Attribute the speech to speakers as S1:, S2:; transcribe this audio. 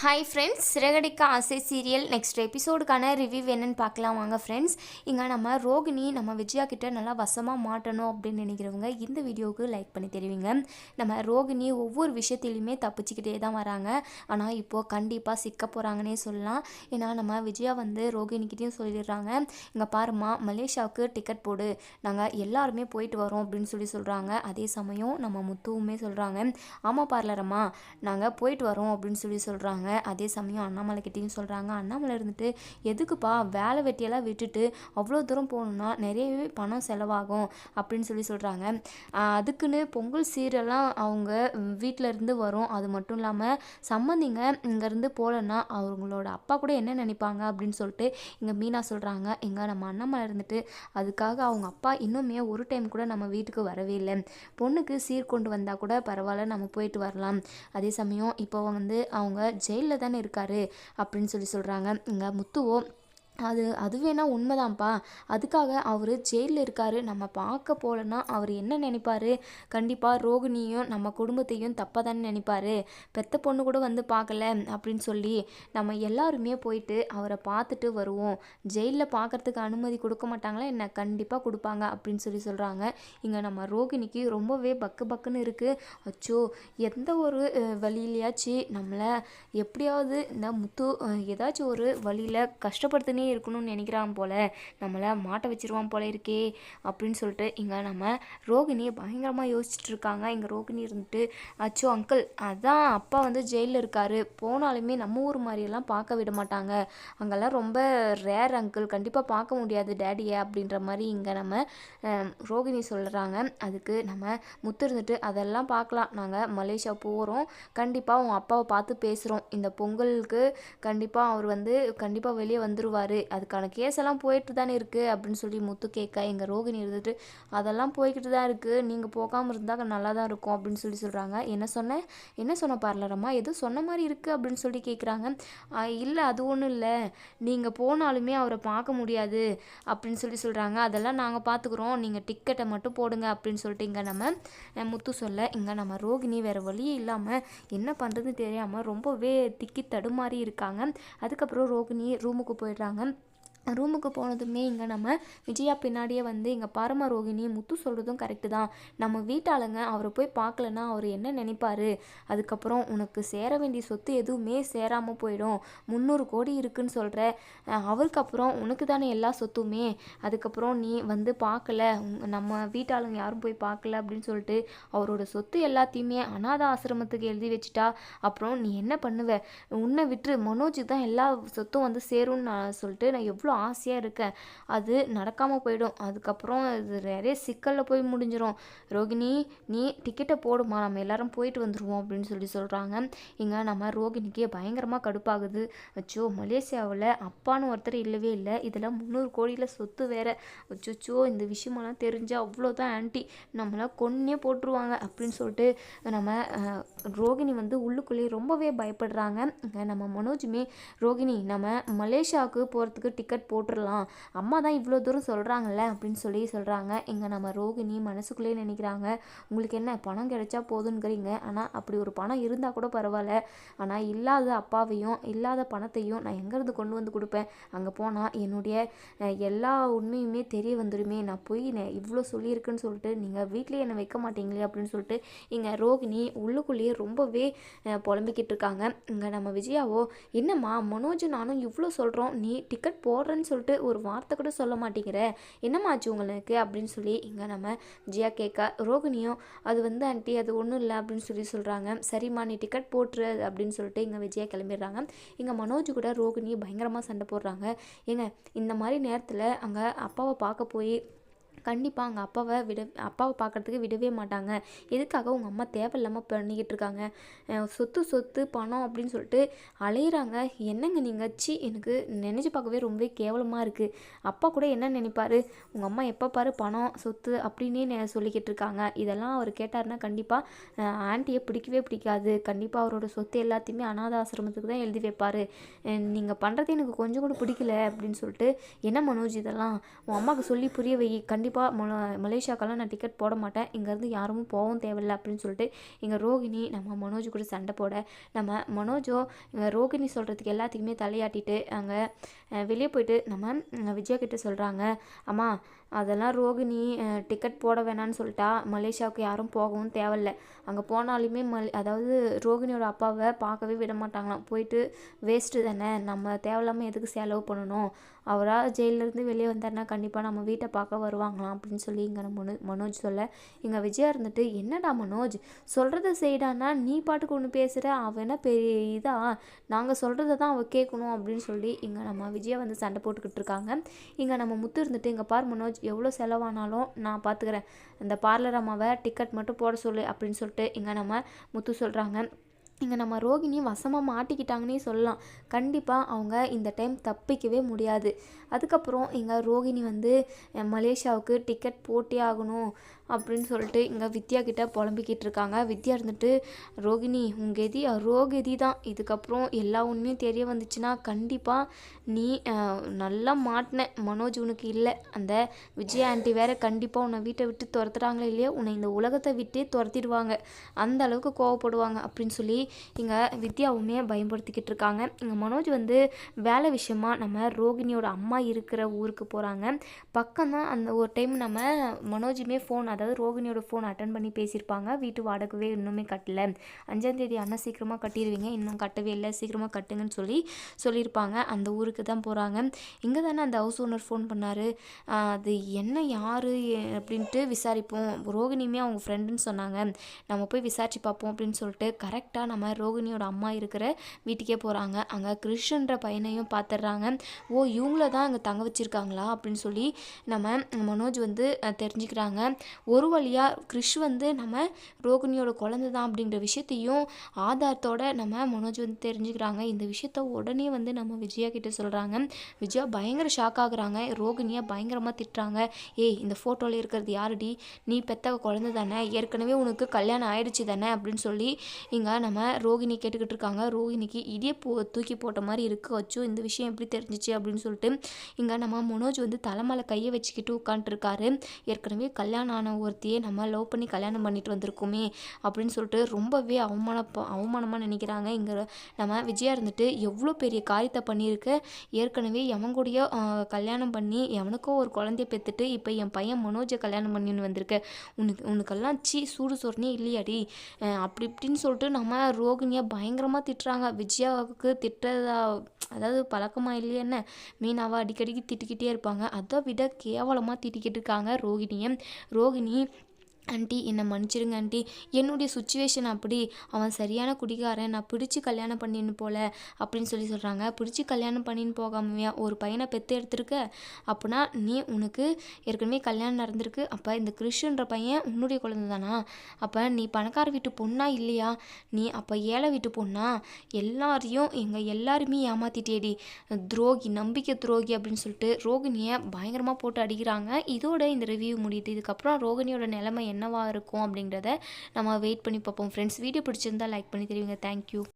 S1: Hi friends Siragadikka ஆசை serial next எபிசோடுக்கான review என்னன்னு பார்க்கலாம். வாங்க ஃப்ரெண்ட்ஸ் இங்கே நம்ம ரோகிணி நம்ம விஜயா கிட்ட நல்லா வசமாக மாட்டணும் அப்படின்னு நினைக்கிறவங்க இந்த வீடியோவுக்கு லைக் பண்ணி தெரிவிங்க. நம்ம ரோகிணி ஒவ்வொரு விஷயத்திலையுமே தப்பிச்சுக்கிட்டே தான் வராங்க. ஆனால் இப்போது கண்டிப்பாக சிக்க போகிறாங்கன்னே சொல்லலாம். ஏன்னா நம்ம விஜயா வந்து ரோகிணிக்கிட்டையும் சொல்லிடுறாங்க. இங்கே பாருமா மலேசியாவுக்கு டிக்கெட் போடு. நாங்கள் எல்லாருமே போயிட்டு வரோம் அப்படின்னு சொல்லி சொல்கிறாங்க அதே சமயம் நம்ம முத்துவுமே சொல்கிறாங்க ஆமாம் பார்லரம்மா நாங்கள் போயிட்டு வரோம் அப்படின்னு சொல்லி சொல்கிறாங்க அதே சமயம் அண்ணாமலை கிட்டேயும் சொல்கிறாங்க அண்ணாமலை இருந்துட்டு எதுக்குப்பா வேலை வெட்டியெல்லாம் விட்டுட்டு அவ்வளோ தூரம் போகணுன்னா நிறையவே பணம் செலவாகும் அப்படின்னு சொல்லி சொல்கிறாங்க அதுக்குன்னு பொங்கல் சீரெல்லாம் அவங்க வீட்டில் இருந்து வரும். அது மட்டும் இல்லாமல் சம்மந்திங்க இங்கேருந்து போகலன்னா அவங்களோட அப்பா கூட என்ன நினைப்பாங்க அப்படின்னு சொல்லிட்டு இங்கே மீனா சொல்கிறாங்க இங்கே நம்ம அண்ணாமலை இருந்துட்டு அதுக்காக அவங்க அப்பா இன்னுமே ஒரு டைம் கூட நம்ம வீட்டுக்கு வரவே இல்லை. பொண்ணுக்கு சீர் கொண்டு வந்தால் கூட பரவாயில்ல நம்ம போயிட்டு வரலாம். அதே சமயம் இப்போ வந்து அவங்க ஜெயிலில் தானே இருக்காரு அப்படின்னு சொல்லி சொல்கிறாங்க இங்கே முத்துவோ அது அது வேணால் உண்மைதான்ப்பா. அதுக்காக அவர் ஜெயிலில் இருக்கார். நம்ம பார்க்க போகலன்னா அவர் என்ன நினைப்பார்? கண்டிப்பாக ரோகிணியும் நம்ம குடும்பத்தையும் தப்பாக தானே நினைப்பாரு. பெத்த பொண்ணு கூட வந்து பார்க்கல அப்படின்னு சொல்லி நம்ம எல்லாருமே போயிட்டு அவரை பார்த்துட்டு வருவோம். ஜெயிலில் பார்க்கறதுக்கு அனுமதி கொடுக்க மாட்டாங்களா என்ன? கண்டிப்பாக கொடுப்பாங்க அப்படின்னு சொல்லி சொல்கிறாங்க இங்கே நம்ம ரோகிணிக்கு ரொம்பவே பக்கு பக்குன்னு இருக்குது அச்சோ எந்த ஒரு வழியிலையாச்சு நம்மளை எப்படியாவது இந்த முத்து ஏதாச்சும் ஒரு வழியில் கஷ்டப்படுத்தினே இருக்கணும்னு நினைக்கிறான் போல. நம்மளை மாட்ட வச்சிருவான் போல இருக்கே அப்படின்னு சொல்லிட்டு இங்கே நம்ம ரோகிணியை பயங்கரமாக யோசிச்சுட்டு இருக்காங்க. இங்கே ரோகிணி இருந்துட்டு அச்சோ அங்கிள் அதான் அப்பா வந்து ஜெயிலில் இருக்காரு. போனாலுமே நம்ம ஊர் மாதிரியெல்லாம் பார்க்க விட மாட்டாங்க. அங்கெல்லாம் ரொம்ப ரேர் அங்கிள் கண்டிப்பாக பார்க்க முடியாது டேடியை அப்படின்ற மாதிரி இங்கே நம்ம ரோகிணி சொல்கிறாங்க அதுக்கு நம்ம முத்து இருந்துட்டு அதெல்லாம் பார்க்கலாம். நாங்கள் மலேசியா போகிறோம் கண்டிப்பாக உன் அப்பாவை பார்த்து பேசுகிறோம் இந்த பொங்கலுக்கு கண்டிப்பாக அவர் வந்து கண்டிப்பாக வெளியே வந்துடுவார் இருக்காரு அதுக்கான கேஸ் எல்லாம் போயிட்டு தானே இருக்குது அப்படின்னு சொல்லி முத்து கேட்க எங்கள் ரோகிணி இருந்துட்டு அதெல்லாம் போய்கிட்டு தான் இருக்குது நீங்கள் போகாமல் இருந்தால் நல்லா தான் இருக்கும் அப்படின்னு சொல்லி சொல்கிறாங்க என்ன சொன்னேன் என்ன சொன்ன பார்லரம்மா? எதுவும் சொன்ன மாதிரி இருக்குது அப்படின்னு சொல்லி கேட்குறாங்க இல்லை அது ஒன்றும் இல்லை. நீங்கள் போனாலுமே அவரை பார்க்க முடியாது அப்படின்னு சொல்லி சொல்கிறாங்க அதெல்லாம் நாங்கள் பார்த்துக்குறோம் நீங்கள் டிக்கெட்டை மட்டும் போடுங்க அப்படின்னு சொல்லிட்டு இங்கே நம்ம முத்து சொல்ல இங்கே நம்ம ரோகிணி வேறு வழியே இல்லாமல் என்ன பண்ணுறதுன்னு தெரியாமல் ரொம்பவே திக்கி தடுமாறி இருக்காங்க. அதுக்கப்புறம் ரோகிணி ரூமுக்கு போயிடுறாங்க. ரூமுக்கு போனதுமே இங்கே நம்ம விஜயா பின்னாடியே வந்து இங்கே பரம ரோகிணி முத்து சொல்கிறதும் கரெக்டு தான். நம்ம வீட்டாளுங்க அவரை போய் பார்க்கலன்னா அவர் என்ன நினைப்பாரு? அதுக்கப்புறம் உனக்கு சேர வேண்டிய சொத்து எதுவுமே சேராமல் போயிடும். முந்நூறு கோடி இருக்குன்னு சொல்கிற அவருக்கு அப்புறம் உனக்கு தானே எல்லா சொத்துமே? அதுக்கப்புறம் நீ வந்து பார்க்கல. நம்ம வீட்டாளுங்க யாரும் போய் பார்க்கல அப்படின்னு சொல்லிட்டு அவரோட சொத்து எல்லாத்தையுமே அனாத ஆசிரமத்துக்கு எழுதி வச்சுட்டா. அப்புறம் நீ என்ன பண்ணுவ? உன்னை விட்டு மனோஜுக்கு தான் எல்லா சொத்தும் வந்து சேரும்னு நான் சொல்லிட்டு நான் எவ்வளோ ஆசையாக இருக்கேன் அது நடக்காமல் போயிடும். அதுக்கப்புறம் இது நிறைய சிக்கலில் போய் முடிஞ்சிடும் ரோகிணி நீ டிக்கெட்டை போடுமா? நம்ம எல்லாரும் போயிட்டு வந்துடுவோம் அப்படின்னு சொல்லி சொல்கிறாங்க இங்கே நம்ம ரோகிணிக்கு பயங்கரமாக கடுப்பாகுது. அச்சோ மலேசியாவில் அப்பான்னு ஒருத்தர் இல்லவே இல்லை. இதில் முந்நூறு கோடியில் சொத்து வேற. அச்சோச்சோ இந்த விஷயமெல்லாம் தெரிஞ்சால் அவ்வளோதான் ஆன்ட்டி நம்மளை கொன்னே போட்டுருவாங்க அப்படின்னு சொல்லிட்டு நம்ம ரோகிணி வந்து உள்ளுக்குள்ளேயே ரொம்பவே பயப்படுறாங்க. நம்ம மனோஜுமே ரோகிணி நம்ம மலேசியாவுக்கு போகிறதுக்கு டிக்கெட் போட்டுடலாம் அம்மா தான் இவ்வளோ தூரம் சொல்கிறாங்கல்ல அப்படின்னு சொல்லி சொல்கிறாங்க இங்கே நம்ம ரோகிணி மனசுக்குள்ளேயே நினைக்கிறாங்க. உங்களுக்கு என்ன பணம் கிடைச்சா போதுங்கிறீங்க ஆனால் அப்படி ஒரு பணம் இருந்தால் கூட பரவாயில்ல. ஆனால் இல்லாத அப்பாவையும் இல்லாத பணத்தையும் நான் எங்கேருந்து கொண்டு வந்து கொடுப்பேன்? அங்கே போனால் என்னுடைய எல்லா உண்மையுமே தெரிய வந்துடுமே. நான் போய் இவ்வளோ சொல்லியிருக்குன்னு சொல்லிட்டு நீங்கள் வீட்லேயே என்னை வைக்க மாட்டீங்களே அப்படின்னு சொல்லிட்டு இங்கே ரோகிணி உள்ளுக்குள்ளேயே ரொம்பவே புலம்பிக்கிட்டு இருக்காங்க. இங்கே நம்ம விஜயாவோ என்னம்மா மனோஜ் நானும் இவ்வளோ சொல்கிறோம் நீ டிக்கெட் போடுற போடுறேன்னு சொல்லிட்டு ஒரு வார்த்தை கூட சொல்ல மாட்டேங்கிற. என்னம்மா ஆச்சு உங்களுக்கு? அப்படின்னு சொல்லி இங்கே நம்ம ஜியா கேட்க ரோகிணியும் அது வந்து ஆண்டி அது ஒன்றும் இல்லை அப்படின்னு சொல்லி சொல்கிறாங்க சரிம்மா நீ டிக்கெட் போட்டுரு அப்படின்னு சொல்லிட்டு இங்கே விஜயா கிளம்பிடுறாங்க. இங்கே மனோஜ் கூட ரோகிணி பயங்கரமாக சண்டை போடுறாங்க. ஏங்க இந்த மாதிரி நேரத்தில் அங்கே அப்பாவை பார்க்க போய் கண்டிப்பாக அங்கே அப்பாவை விட அப்பாவை பார்க்கறதுக்கு விடவே மாட்டாங்க. எதுக்காக உங்கள் அம்மா தேவையில்லாமல் பண்ணிக்கிட்டு இருக்காங்க? சொத்து சொத்து பணம் அப்படின்னு சொல்லிட்டு அலையிறாங்க. என்னங்க நீங்கள் சி எனக்கு நினச்சி பார்க்கவே ரொம்பவே கேவலமாக இருக்குது அப்பா கூட என்ன நினைப்பாரு? உங்கள் அம்மா எப்போ பாரு பணம் சொத்து அப்படின்னே நெ- சொல்லிக்கிட்டு இருக்காங்க. இதெல்லாம் அவர் கேட்டாருன்னா கண்டிப்பாக ஆண்டியை பிடிக்கவே பிடிக்காது. கண்டிப்பாக அவரோட சொத்து எல்லாத்தையுமே அனாத ஆசிரமத்துக்கு தான் எழுதி வைப்பார். நீங்கள் பண்ணுறது எனக்கு கொஞ்சம் கூட பிடிக்கல அப்படின்னு சொல்லிட்டு என்ன மனோஜ் இதெல்லாம்? உன் அம்மாவுக்கு சொல்லி புரிய வை. கண்டிப்பாக கண்டிப்பாக மொ மலேசியாக்கெல்லாம் நான் டிக்கெட் போட மாட்டேன். இங்கேருந்து யாரும் போகவும் தேவையில்ல அப்படின்னு சொல்லிட்டு இங்கே ரோகிணி நம்ம மனோஜ் கூட சண்டை போட நம்ம மனோஜோ இங்கே ரோகிணி சொல்கிறதுக்கு எல்லாத்துக்குமே தலையாட்டிட்டு அங்கே வெளியே போயிட்டு நம்ம விஜயா கிட்ட சொல்கிறாங்க அம்மா அதெல்லாம் ரோகிணி டிக்கெட் போட வேணான்னு சொல்லிட்டா மலேசியாவுக்கு யாரும் போகவும் தேவையில்ல. அங்கே போனாலுமே மல் அதாவது ரோகிணியோட அப்பாவை பார்க்கவே விட மாட்டாங்களாம். போயிட்டு வேஸ்ட்டு தானே நம்ம தேவையில்லாமல் எதுக்கு செலவு பண்ணணும்? அவராக ஜெயிலிருந்து வெளியே வந்தாருன்னா கண்டிப்பாக நம்ம வீட்டை பார்க்க வருவாங்களாம். அப்படின்னு சொல்லி இங்கே மனோ மனோஜ் சொல்ல. இங்கே விஜயா இருந்துட்டு என்னடா மனோஜ்? சொல்கிறத செய்டான்னா நீ பாட்டுக்கு ஒன்று பேசுகிற அவனா என்ன பெரிய இதா? நாங்கள் சொல்கிறத தான் அவள் கேட்கணும் அப்படின்னு சொல்லி இங்கே நம்ம விஜயா வந்து சண்டை போட்டுக்கிட்டு இருக்காங்க. இங்கே நம்ம முத்து இருந்துட்டு இங்கே பார் மனோஜ் எவ்வளோ செலவானாலும் நான் பார்த்துக்கிறேன் இந்த பார்லர் அம்மாவை டிக்கெட் மட்டும் போட சொல்லு அப்படின்னு சொல்லிட்டு இங்கே நம்ம முத்து சொல்கிறாங்க இங்கே நம்ம ரோகிணி வசமாக மாட்டிக்கிட்டாங்கன்னே சொல்லலாம். கண்டிப்பாக அவங்க இந்த டைம் தப்பிக்கவே முடியாது. அதுக்கப்புறம் இங்கே ரோகிணி வந்து மலேசியாவுக்கு டிக்கெட் போட்டே ஆகணும் அப்படின்னு சொல்லிட்டு இங்கே வித்யா கிட்டே புலம்பிக்கிட்டு இருக்காங்க. வித்யா இருந்துட்டு ரோகிணி உங்கள் கதி ரோகதி தான். இதுக்கப்புறம் எல்லா உண்மையும் தெரிய வந்துச்சுன்னா கண்டிப்பாக நீ நல்லா மாட்டின. மனோஜ் உனக்கு இல்லை. அந்த விஜய் ஆண்டி வேற கண்டிப்பாக உன்னை வீட்டை விட்டு துரத்துறாங்களே இல்லையா உன்னை இந்த உலகத்தை விட்டே துரத்திடுவாங்க. அந்த அளவுக்கு கோவப்படுவாங்க அப்படின்னு சொல்லி இங்கே வித்யாவுமே பயன்படுத்திக்கிட்டு இருக்காங்க. இங்கே மனோஜ் வந்து வேலை விஷயமா நம்ம ரோகிணியோட அம்மா இருக்கிற ஊருக்கு போகிறாங்க பக்கம் தான் அந்த ஒரு டைம் நம்ம மனோஜுமே ஃபோன் அதாவது ரோகிணியோட ஃபோன் அட்டன் பண்ணி பேசியிருப்பாங்க. வீட்டு வாடகைவே இன்னுமே கட்டல. அஞ்சாந்தேதி அண்ணா சீக்கிரமாக கட்டிடுவீங்க இன்னும் கட்டவே இல்லை. சீக்கிரமாக கட்டுங்கன்னு சொல்லி சொல்லியிருப்பாங்க. அந்த ஊருக்கு தான் போகிறாங்க இங்கே தானே அந்த ஹவுஸ் ஓனர் ஃபோன் பண்ணார். அது என்ன யார் அப்படின்ட்டு விசாரிப்போம். ரோகிணியுமே அவங்க ஃப்ரெண்டுன்னு சொன்னாங்க. நம்ம போய் விசாரிச்சு பார்ப்போம் அப்படின்னு சொல்லிட்டு கரெக்டாக நம்ம ரோகிணியோட அம்மா இருக்கிற வீட்டுக்கே போகிறாங்க அங்கே கிருஷ்ணன்ற பையனையும் பார்த்துடுறாங்க ஓ இவங்கள தான் அங்கே தங்க வச்சுருக்காங்களா? அப்படின்னு சொல்லி நம்ம மனோஜ் வந்து தெரிஞ்சுக்கிறாங்க. ஒரு வழியாக கிருஷ் வந்து நம்ம ரோகிணியோட குழந்தை தான் அப்படிங்கிற விஷயத்தையும் ஆதாரத்தோட நம்ம மனோஜ் வந்து தெரிஞ்சுக்கிறாங்க. இந்த விஷயத்த உடனே வந்து நம்ம விஜயா கிட்ட சொல்கிறாங்க விஜயா பயங்கர ஷாக் ஆகுறாங்க. ரோகிணியை பயங்கரமாக திட்டுறாங்க. ஏய் இந்த ஃபோட்டோவில் இருக்கிறது யாருடி? நீ பெத்த குழந்தை தானே. ஏற்கனவே உனக்கு கல்யாணம் ஆயிடுச்சு தானே அப்படின்னு சொல்லி இங்கே நம்ம ரோகிணி கேட்டுக்கிட்டு இருக்காங்க. ரோகிணிக்கு இதே போ தூக்கி போட்ட மாதிரி இருக்க. வச்சு இந்த விஷயம் எப்படி தெரிஞ்சிச்சு அப்படின்னு சொல்லிட்டு இங்கே நம்ம மனோஜ் வந்து தலைமலை கையை வச்சுக்கிட்டு உட்காந்துருக்காரு ஏற்கனவே கல்யாணம் ஆன ஒருத்தையே நம்ம லவ் பண்ணி கல்யாணம் பண்ணிட்டு வந்திருக்கோமே அப்படின்னு சொல்லிட்டு ரொம்பவே அவமான அவமானமாக நினைக்கிறாங்க. இங்கே நம்ம விஜயா இருந்துட்டு எவ்வளோ பெரிய காரியத்தை பண்ணியிருக்கு. ஏற்கனவே எவன் கல்யாணம் பண்ணி எவனுக்கோ ஒரு குழந்தைய பெற்றுட்டு இப்போ என் பையன் மனோஜை கல்யாணம் பண்ணின்னு வந்திருக்க. உனக்கு உனக்கெல்லாம் சீ சூடு சொரணே இல்லையாடி. அப்படி இப்படின்னு சொல்லிட்டு நம்ம ரோகிணியை பயங்கரமாக திட்டுறாங்க. விஜயாவுக்கு திட்டுறதா அதாவது பழக்கமாக இல்லையா என்ன? மீனாவை அடிக்கடிக்கு திட்டிக்கிட்டே இருப்பாங்க. அதை விட கேவலமாக திட்டிக்கிட்டு இருக்காங்க ரோகிணியை. ரோகிணி ஆண்டி என்னை மன்னிச்சிருங்க ஆண்டி. என்னுடைய சுச்சுவேஷன் அப்படி. அவன் சரியான குடிகாரன். நான் பிடிச்சி கல்யாணம் பண்ணின்னு போல அப்படின்னு சொல்லி சொல்கிறாங்க பிடிச்சி கல்யாணம் பண்ணின்னு போகாமையா ஒரு பையனை பெற்று எடுத்திருக்க? அப்படின்னா நீ உனக்கு ஏற்கனவே கல்யாணம் நடந்திருக்கு. அப்போ இந்த கிறிஸ்டன்ற பையன் உன்னுடைய குழந்தை தானா அப்போ நீ பணக்கார வீட்டு பொண்ணா இல்லையா? நீ அப்போ ஏழை வீட்டு பொண்ணா? எல்லாரையும் எங்கள் எல்லாருமே ஏமாத்திட்டேடி. துரோகி நம்பிக்கை துரோகி அப்படின்னு சொல்லிட்டு ரோகிணியை பயங்கரமாக போட்டு அடிக்கிறாங்க. இதோட இந்த ரிவ்யூ முடியுது. இதுக்கப்புறம் ரோகிணியோட நிலைமை என்னவா இருக்கும் அப்படிங்கிறத நம்ம வெயிட் பண்ணி பார்ப்போம். ஃப்ரெண்ட்ஸ் வீடியோ பிடிச்சிருந்தா லைக் பண்ணி தெரியுங்க தேங்க்யூ